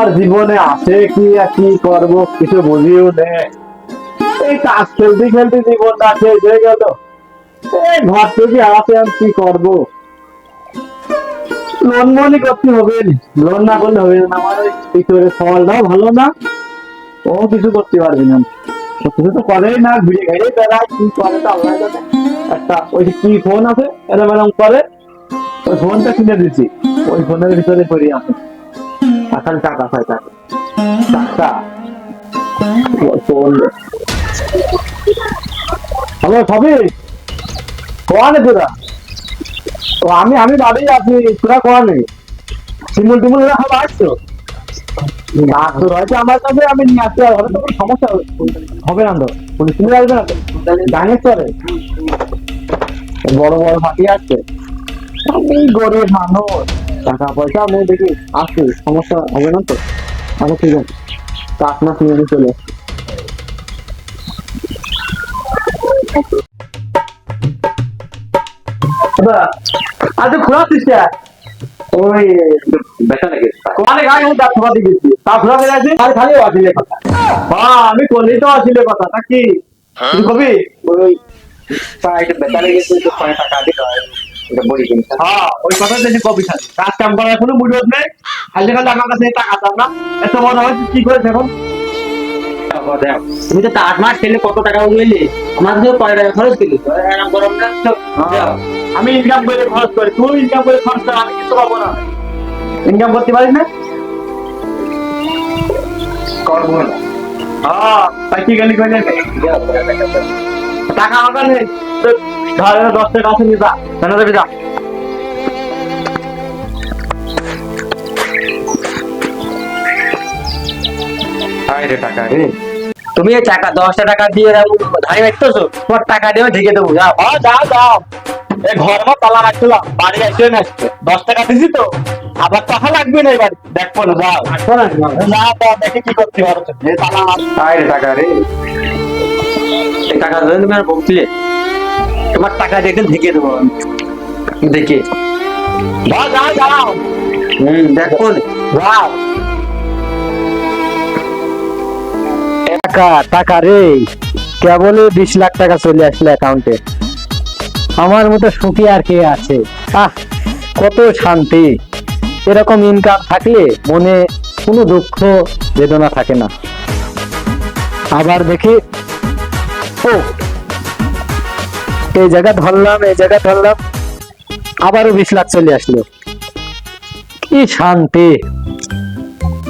আর জীবনে আছে কি আর কি করব কিছু বুঝিও নে। এই কাজ খেলতে খেলতে জীবনটা শেষ হয়ে গেল। এই ঘর থেকে আছে আর কি করব? লোন মনি করতে হবে লোন না করলে হবে না। আমার ওই পিছনে ফলটাও ভালো না। ও কিছু করতে পারবি না। কিছু তো করেই না ঘুরে ঘুরে বেড়ায়। কি করে তো একটা ওই কি ফোন আছে? এরম করে। ওই ফোনটা কিনে দিচ্ছি ওই ফোনের ভিতরে পড়ে আছে। টাকা টাকা আমি শিমুল টিমুল এরা সব আসছো আমার কাছে আমি নিয়ে আসতে হবে তো সমস্যা হবে না তো পুলিশ নিয়ে আসবে না তো জানিস বড় বড় ফাটি আসছে আমি গরিব মানুষ টাকা পয়সা আমি দেখি আসছি সমস্যা হবে না তো? আচ্ছা ঠিক আছে। কাজ মাস নিয়ে চলে আসছি। আজ খোলা দিচ্ছে ওই বেচা নাকি? কোয়ানে গায়ে উঠা খোলা দিয়ে তা খোলা দিয়ে গেছি? আর খালি আসিলে কথা। হ্যাঁ আমি তো আসিলে কথা তা কি? তুই কবি? ওই প্রায় বেচা লেগেছে তো টাকা দিতে হয় হ্যাঁ ওই কথা যদি কবি খালি কাজ কাম করার কোনো মুড নেই। খালি খালি আমার কাছে টাকা দাম না। এত বড় হয়েছে কি করেছে এখন? তুমি তো আট মাস খেলে কত টাকা উঠলি আমার তো কয় টাকা খরচ দিলি এরকম গরম না? তো। আমি ইনকাম করে খরচ করি। তুই ইনকাম করে খরচ কর আমি কিছু পাবো না। ইনকাম করতে পারিস না? করব না। হ্যাঁ তাই কি গেলি টাকা আমার নেই। তো ধর এনে দশ টাকা আছে নিয়ে যা। দেবে যা। রে টাকা। রে তুমি এই টাকা দশটা টাকা দিয়ে ধারে রাখতেছো তোমার টাকা দিয়ে ঢেকে দেবো যাও। যাও যাও। এই ঘর মা তালা রাখছিলাম বাড়ি আসবে। না দশ টাকা দিছি তো আবার টাকা লাগবে না এবার। দেখব না যাও। না তো দেখে কি করতে তালা টাকা রে। টাকা ধরে তুমি আর তোমার টাকা দিয়ে একদিন ঢেকে দেবো। দেখে। হম দেখো। টাকা টাকা রে। কেবল বিশ লাখ টাকা চলে আসলো অ্যাকাউন্টে আমার মতো সুখী আর কে আছে? আহ কত শান্তি। এরকম ইনকাম থাকলে মনে কোনো দুঃখ বেদনা থাকে না। আবার দেখি। ও এই জায়গা ধরলাম, এই জায়গা ধরলাম। আবারও বিশ লাখ চলে আসলো। কি শান্তি।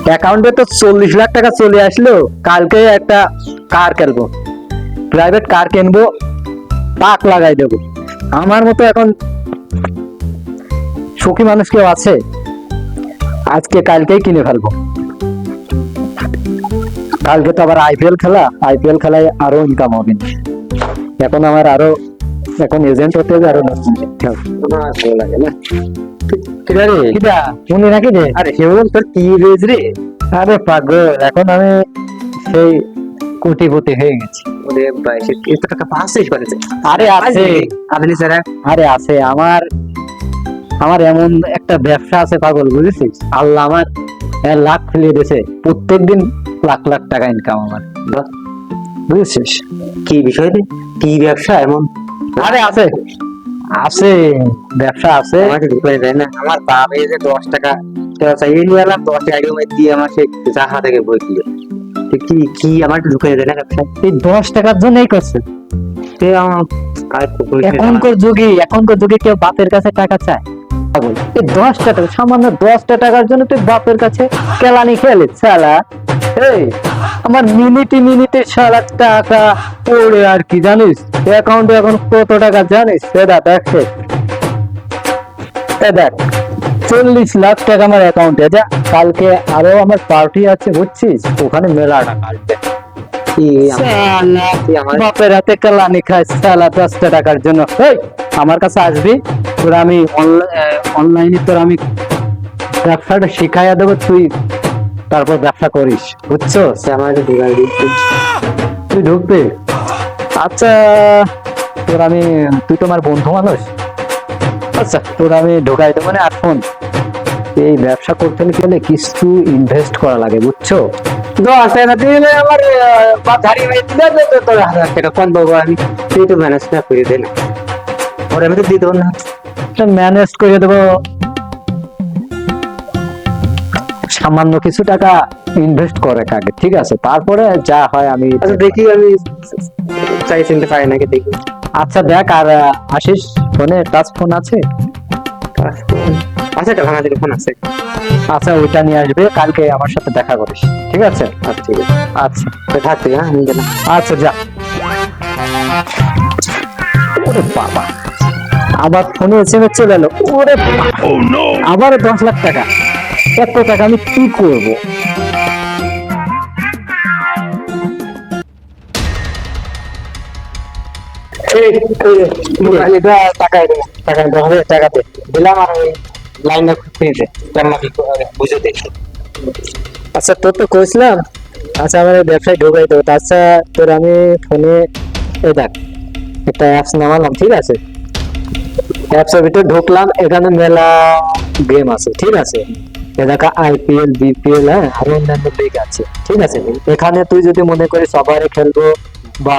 অ্যাকাউন্টে তো চল্লিশ লাখ টাকা চলে আসলো। কালকে একটা কার কিনবো? প্রাইভেট কার কিনবো? পাক লাগাই দেবো। আমার মতো এখন সুখী মানুষ কেউ আছে? আজকে কালকেই কিনে ফেলব। কালকে তো আবার আইপিএল খেলা। আইপিএল খেলায় আরও ইনকাম হবে। এখন আমার আরও এখন এজেন্ট হতে আরও ভালো লাগে না ঠিক আছে কিটা মনে রাখি রে? আরে কেবল তোর কি রয়েছে রে? আরে পাগল এখন আমি সেই কোটিপতি হয়ে গেছি। ওরে ভাই এত টাকা পাচ্ছিস করেছে আরে আছে। আপনি স্যার আরে আছে। আমার আমার এমন একটা ব্যবসা আছে পাগল বুঝেছিস? আল্লাহ আমার লাখ ফেলিয়ে দিয়েছে। প্রত্যেক দিন লাখ লাখ টাকা ইনকাম আমার। বুঝেছিস? কি বিষয় রে? কি ব্যবসা এমন? আরে আছে। আছে ব্যবসা আছে। আমাকে দেয় না। আমার বাপ এই যে দশ টাকা টাকা চাইয়ে নিয়ে এলাম দশ টাকা দিয়ে দিয়ে আমার সেই জাহা থেকে বই দিল। কি কি আমার ঢুকে দেয় না ব্যবসা? এই দশ টাকার জন্যই করছে। এখনকার যুগে এখনকার যুগে কেউ বাপের কাছে টাকা চায়। দশটা টাকা সামান্য দশটা টাকার জন্য তুই বাপের কাছে কেলানি খেলে শালা। এই আমার মিনিটে মিনিটে সারা টাকা পড়ে আর কি জানিস? অ্যাকাউন্টে এখন কত টাকা জানিস? সেটা দেখ। দেখ চল্লিশ লাখ টাকা আমার অ্যাকাউন্টে যা কালকে আরও আমার পার্টি আছে বুঝছিস? ওখানে মেলা টাকা আসবে কি আমার শালা, কি আমার বাপের হাতে কেলানি খায় সালা দশটা টাকার জন্য। এই আমার কাছে আসবি? তোর আমি অনলাইনে তোর আমি ব্যবসাটা শিখাইয়া দেবো তুই তারপর ব্যবসা করিস বুঝছ? সে আমার ঢুকাই তুই ঢুকবি? আচ্ছা তোর আমি তুই তোমার বন্ধু মানুষ। আচ্ছা তোর আমি ঢুকাই দেবো না আর ফোন এই ব্যবসা করতে গেলে কিছু ইনভেস্ট করা লাগে বুঝছ? দশ টাকা দিলে আমার দিলে তোর হাজার টাকা কম পাবো আমি। তুই তো ম্যানেজ না করে দে না। ওর আমি তো দিয়ে দেবো না। ম্যানেজ করে দেবো। সামান্য কিছু টাকা ইনভেস্ট করে আগে ঠিক আছে? তারপরে যা হয় আমি আচ্ছা দেখি আমি চাই চিনতে পারি নাকি দেখি। আচ্ছা দেখ আর আশিস ফোনে টাচ ফোন আছে? আচ্ছা একটা ভাঙা ফোন আছে। আচ্ছা ওইটা নিয়ে আসবে কালকে আমার সাথে দেখা করিস ঠিক আছে? আচ্ছা ঠিক আছে। আচ্ছা। থাকতে হ্যাঁ আমি গেলাম। আচ্ছা যা। ওরে বাবা। আবার ফোনে এসএমএস চলে এলো। ওরে আবার দশ লাখ টাকা। এত টাকা আমি কি করব? দিলাম আর ওই লাইনটা বুঝে দেখি। আচ্ছা তোর তো কইছিলাম আচ্ছা আমার ব্যবসায় ঢোকাই দেবো আচ্ছা তোর আমি ফোনে দেখ একটা অ্যাপস নামালাম ঠিক আছে? অ্যাপসের ভিতরে ঢুকলাম এখানে মেলা গেম আছে ঠিক আছে? এলাকা আইপিএল বিপিএল হ্যাঁ? আরও অন্যান্য লিগ আছে। ঠিক আছে এখানে তুই যদি মনে করিস সবারে খেলব বা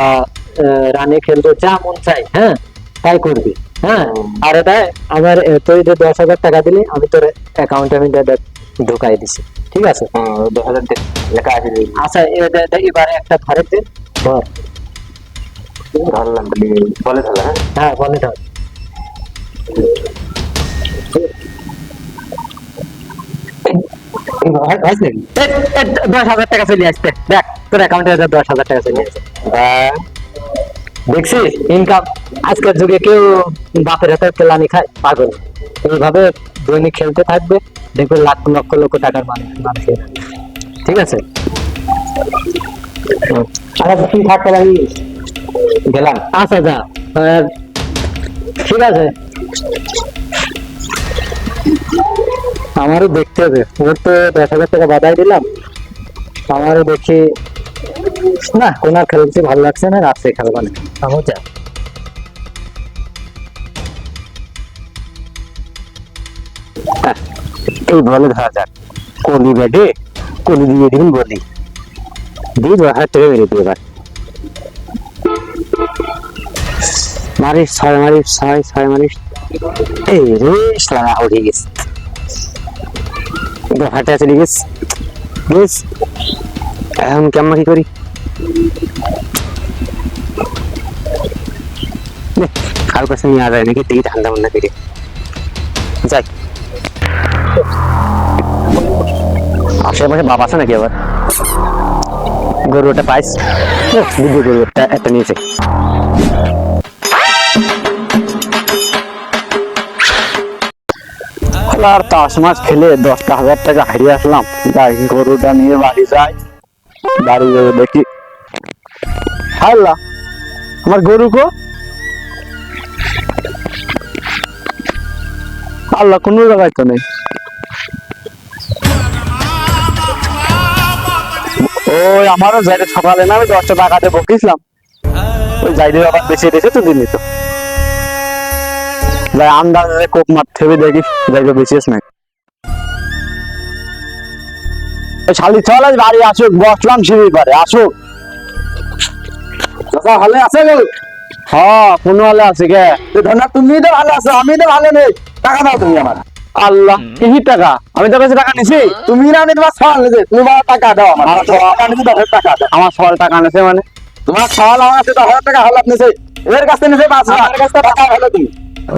রানে খেলব যা মন চাই হ্যাঁ? তাই করবি হ্যাঁ? আর এটা আমার তুই যে দশ হাজার টাকা দিলি আমি তোর অ্যাকাউন্টে আমি ঢুকাই দিছি। ঠিক আছে? হ্যাঁ দু হাজার লেখা আছে আচ্ছা এবারে একটা ধরে দে ধর। ধরলাম বলে তাহলে হ্যাঁ? হ্যাঁ বলে ধর। দশ হাজার টাকা চলে দেখ তোর অ্যাকাউন্টে দশ হাজার টাকা চলে আসছে হ্যাঁ দেখছিস ইনকাম আজকের যুগে কেউ বাপের হাতে কেলানি খায় পাগল এইভাবে দৈনিক খেলতে থাকবে দেখবে লাখ লক্ষ লক্ষ টাকার মানুষ ঠিক আছে আচ্ছা তুই থাকতে লাগি গেলাম আচ্ছা যা ঠিক আছে আমারও দেখতে হবে। ওর তো দশ হাজার টাকা বাধাই দিলাম। আমারও দেখি না কোন আর খেলতে ভালো লাগছে না রাত্রে খেলব না। আমার যা। হ্যাঁ, এই বলে ধরা যাক। কলি ব্যাগে কলি দিয়ে দিন বলি। দিয়ে দশ হাজার টাকা মেরে এবার। মারিস ছয় মারিস ছয় ছয় মারিস। এই রে সারা উঠে গেছে। হাটে চলে গেছে বেশ। এখন কেমন কি করি? কারোর কাছে নিয়ে যায় নাকি দেখি ঠান্ডা মান্ডা করে। যাই। আশেপাশে বাপ আছে নাকি আবার? গরু ওটা পাইস। একটা একটা নিয়েছে। আর তাস মাছ খেলে দশটা হাজার টাকা হারিয়ে আসলাম। যাই, গরুটা নিয়ে বাড়ি যাই। বাড়ি গিয়ে দেখি। হাল্লা, আমার গরু কো? আল্লাহ, কোনো জায়গায় তো নেই। ওই, আমারও যাইতে সকালে না, আমি দশটা টাকাতে বকিছিলাম ওই যাইতে আবার বেঁচে দিয়েছে তো দিনই তো। যাই আন্দাজে কোপ মার থেবে দেখি যাইবে বেঁচেছ না শালি চল বাড়ি আসুক বসলাম সিঁড়ির পারে আসুক। দাদা ভালো আছে গো? হ্যাঁ কোনো হলে আছে কে? ধন্যবাদ তুমি তো ভালো আছো আমি তো ভালো নেই। টাকা দাও তুমি আমার। আল্লাহ কি টাকা? আমি তোর কাছে টাকা নিছি। তুমি না তোমার সওয়াল নিয়েছে তুমি টাকা দাও আমার। টাকা নিয়েছে দশ টাকা দাও। আমার সল টাকা নেছে মানে? তোমার সওয়াল আমার কাছে দশ হাজার টাকা হলাপ নিয়েছে এর কাছে নিয়েছে পাঁচ হাজার। টাকা হলো তুমি। ও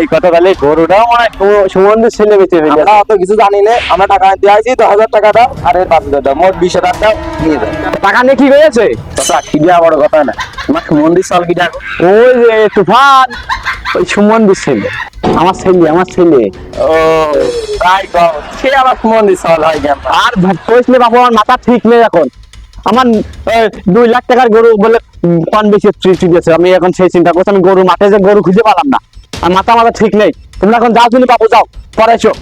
এই কথা গরুটাও মানে সুমন্দির ছেলে বেঁচে ফেলে। আমরা অত কিছু জানি না আমরা টাকা নিতে আইছি দশ হাজার টাকা দাও আর এর পাঁচ হাজার দাও মোট বিশ হাজার দাও নিয়ে যাও টাকা নিয়ে কি হয়েছে? বড় কথা না। তোমার কি ডাকো ওই যে তুফান ওই সুমন্দির ছেলে। আমার ছেলে আমার ছেলে। ও তাই সে আবার চল হয় আর কইসলে বাবু আমার মাথা ঠিক নেই এখন। আমার দুই লাখ টাকার গরু বলে পান বেশি দিয়েছে। আমি এখন সেই চিন্তা করছি আমি গরু মাঠে যে গরু খুঁজে পেলাম না। আর মাথা মাথা ঠিক নেই। তোমরা এখন যাও তুমি বাবু যাও। এসো।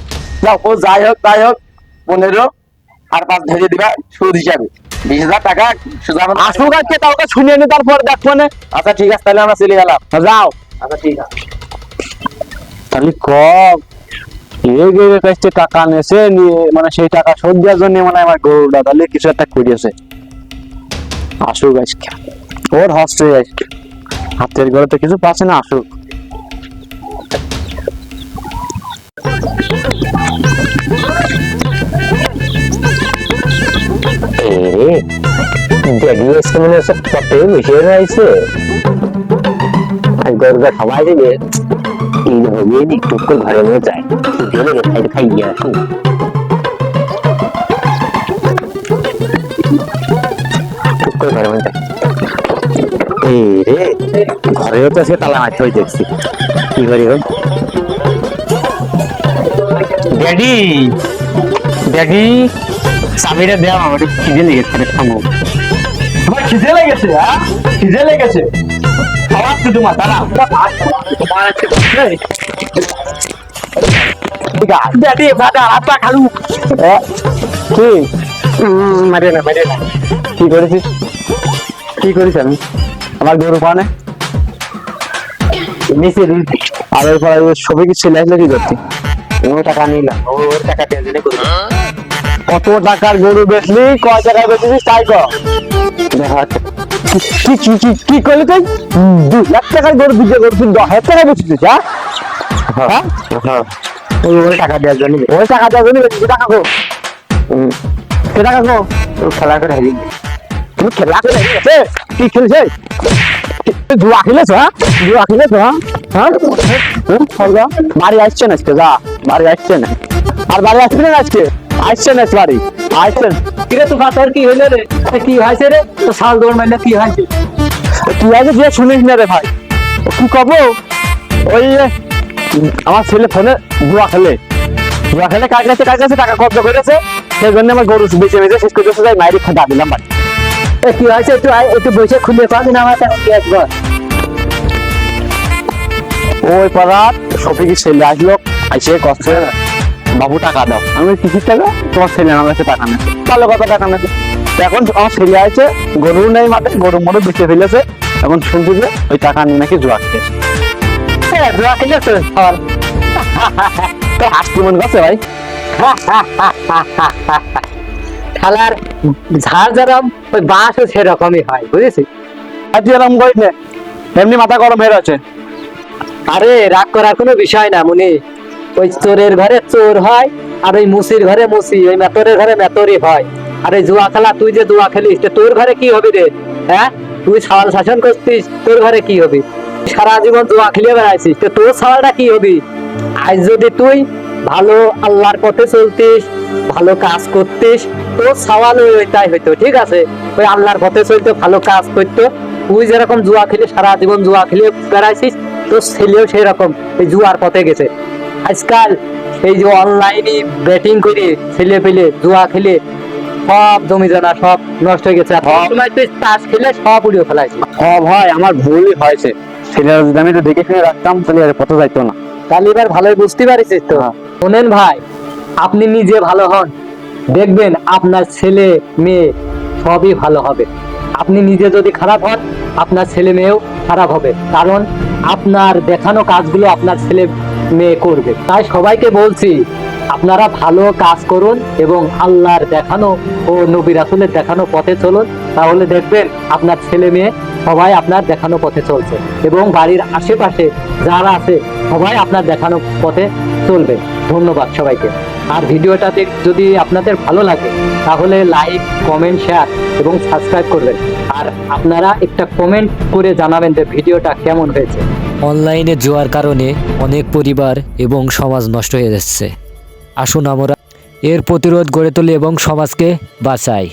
যাও ও যাই হোক তাই হোক। পনেরো আর পাঁচ ধরে দিবা সুদ হিসাবে। বিশ হাজার টাকা আসুক আজকে শুনিয়ে নি তারপর দেখব না। আচ্ছা ঠিক আছে তাহলে আমরা চলে গেলাম। যাও। আচ্ছা ঠিক আছে। তাহলে কম। টাকা নেছে নিয়ে মানে সেই টাকা শোধ দেওয়ার জন্য মানে আমার গরুটা তাহলে কিছু একটা করিয়েছে। আসুক আজকে। ওর হস্তে আজকে। হাতের ঘরে তো কিছু পাচ্ছে না আসুক রয়েছে। গরুটা যায়। গেলে খাই খাইয়ে আসি। করে ঘরে নিয়ে এই রে ঘরেও তো সে তালা মারতে হয়ে দেখছি। কি করি গো? ড্যাডি ড্যাডি চাবিটা দেওয়া আমার খিদে লেগেছে রে, তোমার খিদে লেগেছে হ্যাঁ খিদে লেগেছে। খাবার তো তোমার তারা তোমার আছে ড্যাডি ভাটা হাতটা খালু কি? উম, মারে না মারে না কি করেছিস? কি করিস আমি? আমার গরু পানে নিচে আর ওই ওই ছবি কি ছেলে আসলে কি করতি ও টাকা নিলাম ওর টাকা টেনশনে করবে। কত টাকার গরু বেচলি কয় টাকায় বেচেছিস তাই কর। কি কি কি কি করলি তুই? দু লাখ টাকার গরু বিক্রি করছিস দশ হাজার টাকা বেচেছিস হ্যাঁ? হ্যাঁ হ্যাঁ? ওই ওর টাকা দেওয়ার জন্য ওই টাকা দেওয়ার জন্য বেচেছিস টাকা সে টাকা খেলা করে হারিয়ে তুমি খেলা করে গেছে কি খেলছে? তুই জুয়া খেলেছ হ্যাঁ? জুয়া খেলেছ হ্যাঁ? হ্যাঁ? হুম, বাড়ি আসছে না আজকে যা। বাড়ি আসছে না। আর বাড়ি আসছে না আজকে? আসছে না বাড়ি। আসছে কিরে তো তোর কি হইল রে? কি হয়েছে রে? তো শাল দৌড় মারলে কি হয়েছে? তুই আগে যে শুনিস না রে ভাই। কি কব? ওই আমার ছেলে ফোনে জুয়া খেলে। জুয়া খেলে কার কাছে কার কাছে টাকা কব্জা করেছে? সেই জন্য আমার গরু বেঁচে বেঁচে শেষ করতেছে যাই মাইরে খেতে দিলাম বাড়ি। কি হয়েছে? একটু একটু বসে খুলে পাবি না আমার ওই শফিকের ছেলে আসলো কষ্ট বাবু টাকা দাও। আমি কিসির টাকা? তোমার ছেলে আমার কাছে টাকা নেবে ভালো কথা টাকা নেই এখন আমার ছেলে আছে গরু নেই মাঠে গরু মরে বেঁচে ফেলেছে। এখন শুনছি যে ওই টাকা নিয়ে নাকি জোয়া খেয়েছে। হ্যাঁ জোয়া খেলেছে। আর তো হাস কেমন গেছে ভাই। খেলার ঝাড় যেরকম ওই বাঁশও সেরকমই হয় বুঝেছিস? আর এরকম করিস না এমনি মাথা গরম হয়ে আছে আরে রাগ করার কোনো বিষয় না মনি। ওই চোরের ঘরে চোর হয় আর ওই মুসির ঘরে মুসি ওই মেতরের ঘরে মেতরি হয়। আর জুয়া খেলা তুই যে জুয়া খেলিস তোর ঘরে কি হবে রে? হ্যাঁ? তুই সাওয়াল শাসন করছিস তোর ঘরে কি হবে? সারা জীবন জুয়া খেলে বেড়াইছিস তো তোর সাওয়ালটা কি হবে? আজ যদি তুই ভালো আল্লাহর পথে চলতিস ভালো কাজ করতিস তোর সাওয়াল ওইটাই হইতো ঠিক আছে? ওই আল্লাহর পথে চলতে ভালো কাজ করতো। তুই যেরকম জুয়া খেলে সারা জীবন জুয়া খেলে বেড়াইছিস তোর ছেলেও সেই রকম এই জুয়ার পথে গেছে। আজকাল এই যে অনলাইনে ব্যাটিং করে ছেলে পেলে জুয়া খেলে সব জমি জানা সব নষ্ট হয়ে গেছে। সময় তুই তাস খেলে সব উড়িয়ে ফেলাইছিস। সব ভাই আমার ভুলই হয়েছে। ছেলেরা যদি আমি একটু দেখে শুনে রাখতাম তাহলে পথে যাইতো না। তাহলে এবার ভালোই বুঝতে পারিস তো। হ্যাঁ। শোনেন ভাই আপনি নিজে ভালো হন। দেখবেন আপনার ছেলে মেয়ে সবই ভালো হবে। আপনি নিজে যদি খারাপ হন আপনার ছেলে মেয়েও খারাপ হবে। কারণ আপনার দেখানো কাজগুলো আপনার ছেলে মেয়ে করবে। তাই সবাইকে বলছি আপনারা ভালো কাজ করুন এবং আল্লাহর দেখানো ও নবী রাসুলের দেখানো পথে চলুন। তাহলে দেখবেন আপনার ছেলে মেয়ে সবাই আপনার দেখানো পথে চলছে। এবং বাড়ির আশেপাশে যারা আছে সবাই আপনার দেখানো পথে চলবে। ধন্যবাদ সবাইকে। আর ভিডিওটাতে যদি আপনাদের ভালো লাগে, তাহলে লাইক, কমেন্ট, শেয়ার এবং সাবস্ক্রাইব করবেন। আর আপনারা একটা কমেন্ট করে জানাবেন যে ভিডিওটা কেমন হয়েছে। অনলাইনে জুয়ার কারণে অনেক পরিবার এবং সমাজ নষ্ট হয়ে যাচ্ছে। আসুন আমরা এর প্রতিরোধ গড়ে তুলি এবং সমাজকে বাঁচাই।